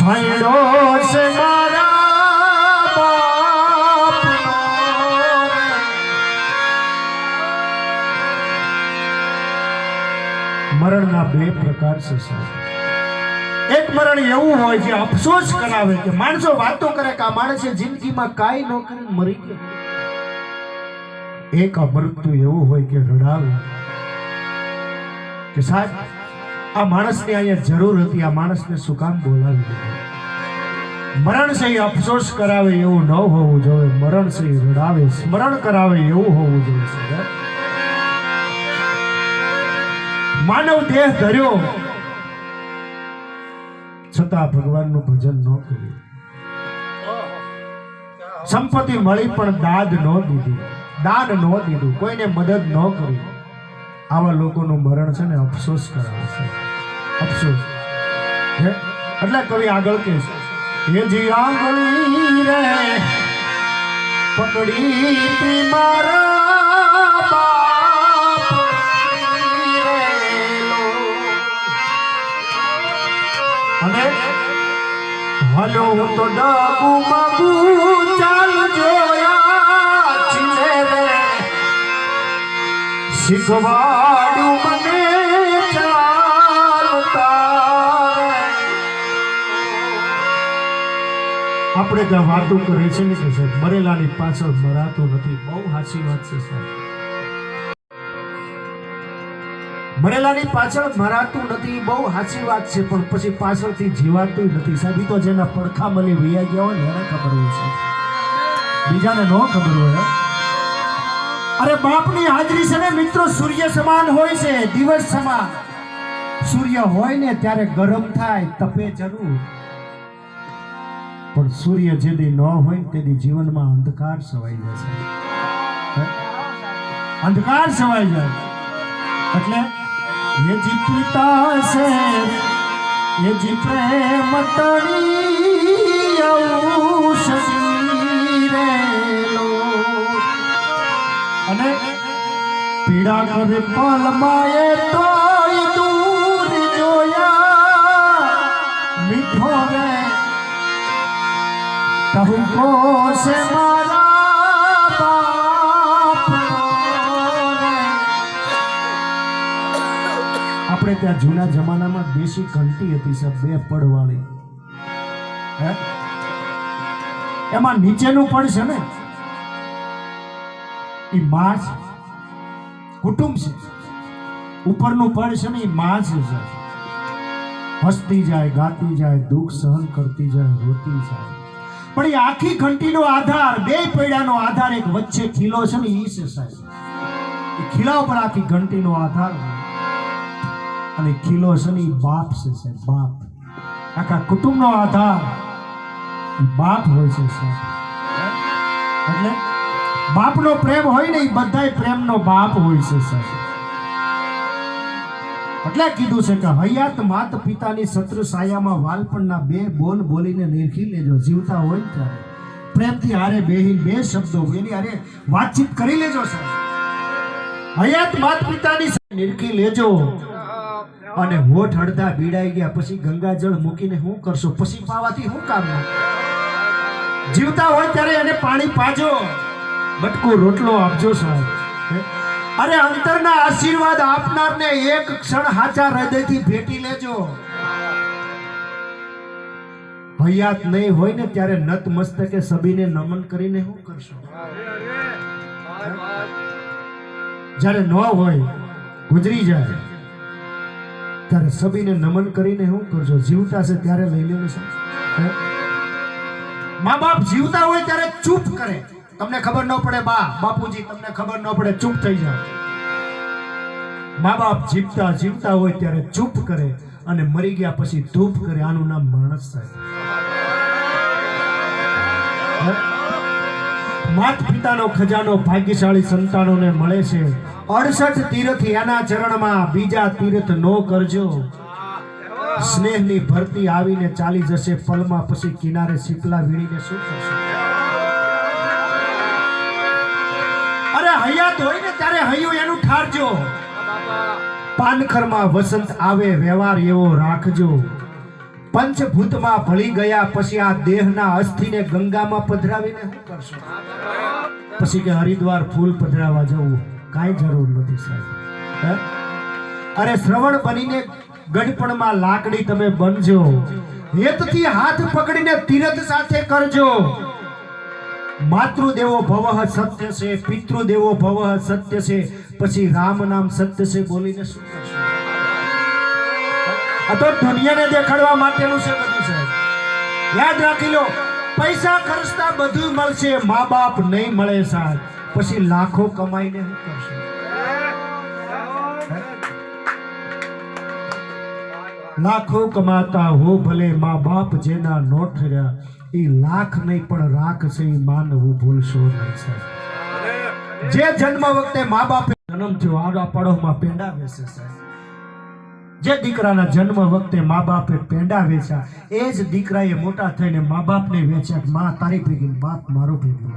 સાયડો છે મરણના બે પ્રકાર છે સાહેબ. એક મરણ એવું હોય જે અફસોસ કરાવે કે માણસો વાતો કરે કે આ માણસે જિંદગીમાં કાંઈ ન મરી ગયો. એક અમૃત્યુ એવું હોય કે રડાવે. કે સાહેબ આ માણસને અહીંયા જરૂર હતી, આ માણસને શું બોલાવી દીધું? મરણ સહી અફસોસ કરાવે એવું ન હોવું જોઈએ, મરણ સહી રડાવે, સ્મરણ કરાવે એવું હોવું જોઈએ માનવ દેહ ધર્યો, છતાં ભગવાનનું ભજન ન કર્યું. સંપત્તિ મળી પણ દાદ ન દીધી, દાન ન દીધું, કોઈને મદદ ન કરી. આવા લોકોનું મરણ છે ને અફસોસ કરાવે છે અફસોસ? એટલે કવિ આગળ કે છે હે જી આંગળી રે, પકડી તી મારા બાપની રે લો. અને હલો હું તો ડાબુ બાબુ ચાલ શીખવાડ્યું મને આપણે ત્યાં વાતો કરે છે ને કે સાહેબ, મરેલાની પાછળ મરાતું નથી. બહુ સાચી વાત છે સાહેબ. મરેલાની પાછળ મરાતું નથી, બહુ સાચી વાત છે, પણ પછી પાછળથી જીવાતું નથી. સાહેબ તો જેના પડખા મળી વૈયા ગયા હોય એને ખબર હોય છે બીજાને ન ખબર હોય. અરે બાપની હાજરી છે ને મિત્રો સૂર્ય સમાન હોય છે દિવસ સમાન સૂર્ય હોય ને ત્યારે ગરમ થાય તપે જરૂર પણ સૂર્ય જેદી ન હોય ને તેદી જીવનમાં અંધકાર છવાઈ જશે હે? અંધકાર છવાઈ જાય એટલે ये जी पिता से ये जी प्रेम तणी પીડા કરે પલ માએ તોય દૂર જોયા. મીઠો રે. કહું સે આપણે ત્યાં જૂના જમાનામાં દેશી ઘંટી હતી સાહેબ, બે પડવાળી. હે? એમાં નીચેનું પડ છે ને. એ માં છે કુટુંબ છે. ઉપરનું પડ છે ને એ માં છે હસતી જાય, ગાતી જાય, દુઃખ સહન કરતી જાય, રોતી જાય. પણ એ આખી ઘંટીનો આધાર, બે પૈડાનો આધાર એક વચ્ચે ખીલો છે ને એ છે સાહેબ. એ ખીલા ઉપર આખી ઘંટીનો આધાર અને ખીલો છે ને બાપ છે સાહેબ, બાપ. આખા કુટુંબનો આધાર બાપ હોય છે સાહેબ. એટલે બાપનો પ્રેમ હોય ને એ બધાય પ્રેમનો બાપ હોય છે સર એટલે કીધું છે કે હયાત માત પિતાની શત્રુ સાયામાં વાલપણના બે બોલ બોલીને નિરખી લેજો. જીવતા હોય ત્યારે. પ્રેમથી હારે બેહીન બે શબ્દો એની હારે વાતચીત કરી લેજો સર હયાત માત પિતાની નિરખી લેજો. અને હોઠ અડધા બીડાઈ ગયા. પછી ગંગાજળ મૂકીને શું કરશો? પછી પાવાથી શું કામ જીવતા હોય ત્યારે એને પાણી પાજો. બટકો રોટલો આપજો સાહેબ. અરે અંતરના આશીર્વાદ આપનારને એક ક્ષણ હાચા હૃદયથી ભેટી લેજો. ભૈયાત નહીં હોય ને ત્યારે નત મસ્તકે સબીને નમન કરીને શું કરશો? જ્યારે ન હોય, ગુજરી જાય. ત્યારે સબીને નમન કરીને શું કરજો? જીવતા છે ત્યારે લઈ લેવું મા બાપ જીવતા હોય ત્યારે ચૂપ કરે. તમને ખબર ન પડે બા, બાપુજી, તમને ખબર ન પડે, ચૂપ થઈ જાઓ. મા બાપ જીવતા જીવતા હોય ત્યારે ચૂપ કરે અને મરી ગયા પછી ધૂપ કરે. આનું નામ માણસ થાય માત પિતાનો ખજાનો ભાગ્યશાળી સંતાનોને મળે છે. અડસઠ તીર્થ એના ચરણમાં, બીજા તીર્થ નો કરજો. સ્નેહની ભરતી આવીને ચાલી જશે. પલમાં પછી કિનારે સીપલા વીણીને શું કરશો? અરે હયાત હોય ને ત્યારે હૈયું એનું ઠારજો. પાનખરમાં વસંત આવે, વ્યવહાર એવો રાખજો. પંચભૂતમાં ભળી ગયા, પછી આ દેહના અસ્થિને ગંગામાં પધરાવીને શું કરશો? પછી કે હરિદ્વાર ફૂલ પધરાવા જવું. કાંઈ જરૂર નથી સાહેબ. અરે શ્રવણ બનીને ગઢપણમાં લાકડી તમે બનજો. હેતથી હાથ પકડીને તીરથ સાથે કરજો. માતૃદેવો ભવ સત્ય છે, પિતૃદેવો ભવ સત્ય છે. પછી રામ નામ સત્ય છે બોલીને શું કરશો? આ તો દુનિયાને દેખાડવા માટેનું છે બધું, સાહેબ. યાદ રાખી લો, પૈસા ખર્ચતા બધું મળશે, મા બાપ નહીં મળે, સાહેબ. પછી લાખો કમાઈને શું કરશો? લાખો કમાતા હો ભલે મા બાપ જેના નો ઠર્યા એ લાખ નહીં પણ રાખ છે એ માનવું ભૂલશો નહીં સાહેબ જે જન્મ વખતે મા બાપે જન્મ થયો આડા પડોમાં પેંડા વેસે સાહેબ જે દીકરાના જન્મ વખતે મા બાપે પેંડા વેચ્યા એ જ દીકરાએ મોટા થઈને મા બાપને વેચ્યા મા, તારી ભેગી બાપ મારો ભેગી.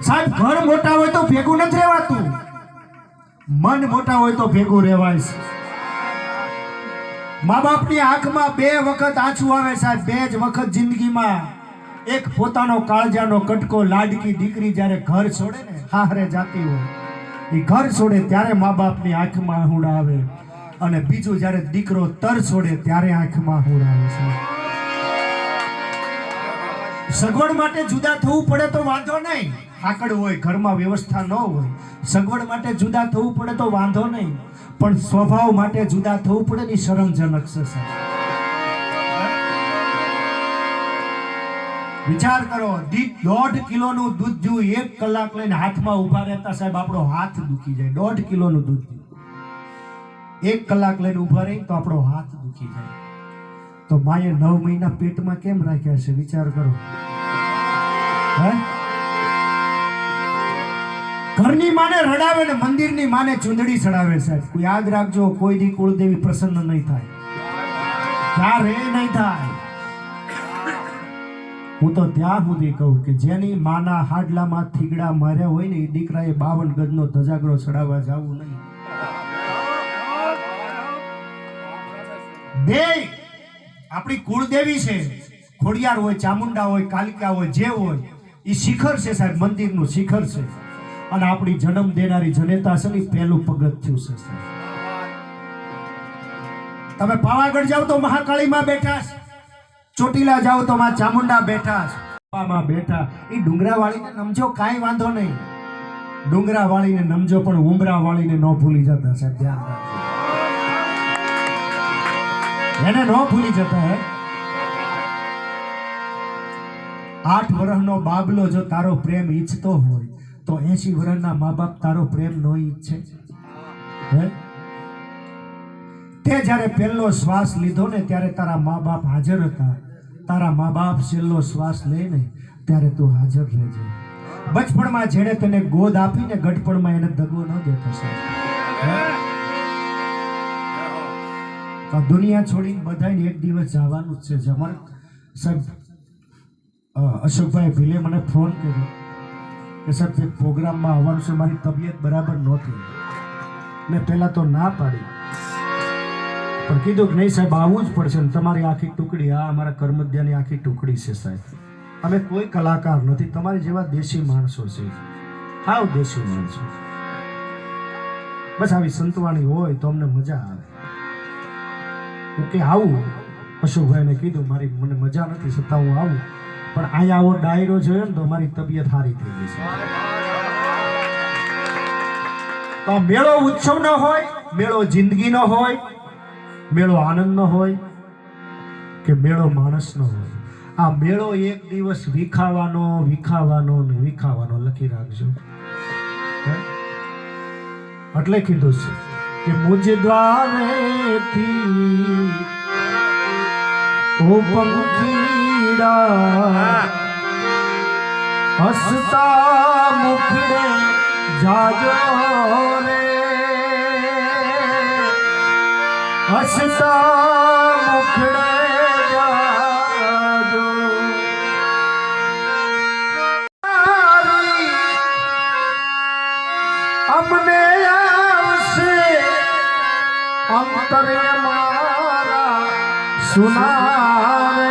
સાહેબ, ઘર મોટા હોય તો ભેગું નથી રહેવાતું. મન મોટા હોય તો ભેગું રહેવાય મા બાપની આંખમાં બે વખત આંસુ આવે સાહેબ, બે જ વખત જિંદગીમાં. એક પોતાનો કાળજાનો કટકો લાડકી દીકરી જ્યારે ઘર છોડે ને હારે જાતી હોય. એ ઘર છોડે ત્યારે મા બાપની આંખમાં આહુડા આવે. અને બીજું જ્યારે દીકરો તર છોડે ત્યારે આંખમાં આહુડા આવે છે સગવડ માટે જુદા થવું પડે તો વાંધો નહીં. આકડ હોય, ઘરમાં વ્યવસ્થા ન હોય. સગવડ માટે જુદા થવું પડે તો વાંધો નહીં. પણ સ્વભાવ માટે જુદા થવું પડે ને શરમજનક છે, સાહેબ. વિચાર કરો, દી- દોઢ કિલોનું દૂધ જો એક કલાક લઈને હાથમાં ઊભા રહેતા સાહેબ, આપણો હાથ દુખી જાય. દોઢ કિલોનું દૂધ પીવું. એક કલાક લઈને ઊભા રહી તો આપણો હાથ દુખી જાય. તો માએ નવ મહિના પેટમાં કેમ રાખ્યા છે, વિચાર કરો. હે? ઘરની માને રડાવે ને મંદિરની માને ચુંદડી ચડાવે સાહેબ. કોઈ યાદ રાખજો કોઈ દી કુળદેવી પ્રસન્ન નહીં થાય. ક્યારે નહીં થાય? હું તો ત્યાં સુધી કહું કે જેની માના હાડલામાં થીગડા માર્યા હોય ને, એ દીકરાએ બાવન ગજનો ધજાગરો ચડાવવા જવું નહીં. બે, આપણી કુળદેવી છે, ખોડિયાર હોય, ચામુંડા હોય, કાલિકા હોય, જે હોય, એ શિખર છે સાહેબ, મંદિરનું શિખર છે. અને આપણી જન્મ દેનારી જનેતા છે ને પહેલું પગથિયું છે તમે પાવાગઢ જાઓ તો મહાકાળીમાં બેઠા છે. ચોટીલા જાઓ તો માં ચામુંડા બેઠા છે. માં બેઠા. એ ડુંગરા વાળીને નમજો, કાંઈ વાંધો નહીં. ડુંગરા વાળીને નમજો, પણ ઉમરા વાળીને ન ભૂલી જતા છે ધ્યાન રાખજો. એને ન ભૂલી જતા, હે. આઠ વર્ષનો બાબલો જો તારો પ્રેમ ઈચ્છતો હોય તો એસી વર્ષના મા બાપ તારો પ્રેમ નો ઈચ્છે. હે? તે જ્યારે પહેલો શ્વાસ લીધો ને ત્યારે તારા મા બાપ હાજર હતા. તારા મા બાપ છેલ્લો શ્વાસ લે ને ત્યારે તું હાજર રહેજે. બચપણમાં જેણે તને ગોદ આપીને ગઢપણમાં એને દગો ન દેતો સાહેબ. દુનિયા છોડીને બધાને એક દિવસ જવાનું જ છે. જમણ સાહેબ અશોકભાઈ ભીલે મને ફોન કર્યો. કે સાહેબ જે પ્રોગ્રામમાં આવવાનું છે, મારી તબિયત બરાબર નહોતી. મેં પહેલાં તો ના પાડી. પણ કીધું કે નહીં સાહેબ આવવું જ પડશે ને તમારી આખી ટુકડી, આ અમારા કર્મધ્યાની આખી ટુકડી છે સાહેબ. અમે કોઈ કલાકાર નથી, તમારી જેવા દેશી માણસો છે. હાવ દેશી માણસો. બસ આવી સંતવાણી હોય તો અમને મજા આવે. કે આવું. અશોકભાઈને કીધું, મારી મને મજા નથી, છતાં હું આવું. પણ અહીંયા આવો ડાયરો જોયો ને તો મારી તબિયત સારી થઈ ગઈ છે. તો મેળો ઉત્સવનો હોય, મેળો જિંદગીનો હોય, મેળો આનંદનો હોય કે મેળો માણસનો હોય. આ મેળો એક દિવસ વિખાવાનો વિખાવાનો ને વિખાવાનો લખી રાખજો. એટલે કીધું છે કે મુજ દ્વારેથી ઓ પંખીડા હસતા મુખડે જાજો રે। હસતા મુખડે અમને આવશે। અંતરે મારા સુનારે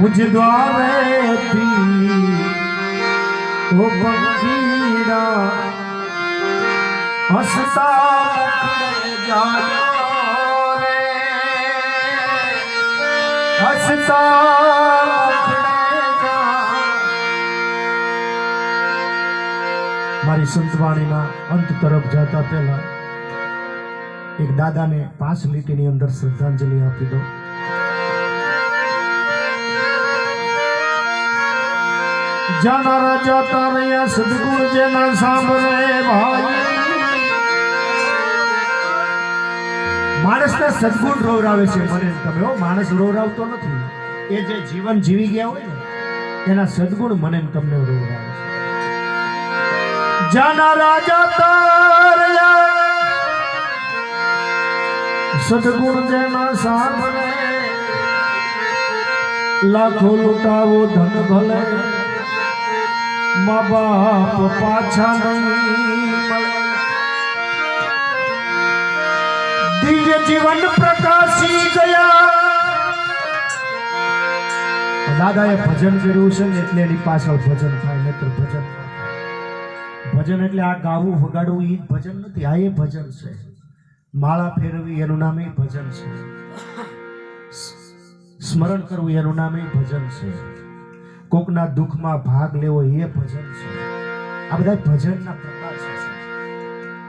મુझ દ્વારેથી ઓ પંખીડા હસતા જાયો હસતા મારી સંતવાણીના અંત તરફ જતા પહેલા એક દાદાને પાંચ લીટીની અંદર શ્રદ્ધાંજલિ આપી દઉં. જાનારા જતા રહ્યા સદગુણ જેના સાંભળે ભાઈ. માણસને સદગુણ રોવરાવે છે મને તમે માણસ રોવરાવતો નથી. એ જે જીવન જીવી ગયા હોય ને, એના સદગુણ મને તમને રોવરાવે છે. જાનારા જતા રહ્યા સદગુણ જેના સાંભળે, લાખો લૂંટાવો ધન ભલે. મા બાપ પાછા દિવ્ય જીવન પ્રકાશી ગયા. દાદાએ ભજન કર્યું છે ને એટલે એની પાછળ ભજન થાય, નહીતર ભજન ભજન એટલે આ ગાવું વગાડવું એ ભજન નથી, આ એ ભજન છે. માળા ફેરવી એનું નામ ભજન છે. સ્મરણ કરવું એનું નામ ભજન છે. કોકના દુઃખમાં ભાગ લેવો એ ભજન છે. આ બધા ભજનના પ્રકાર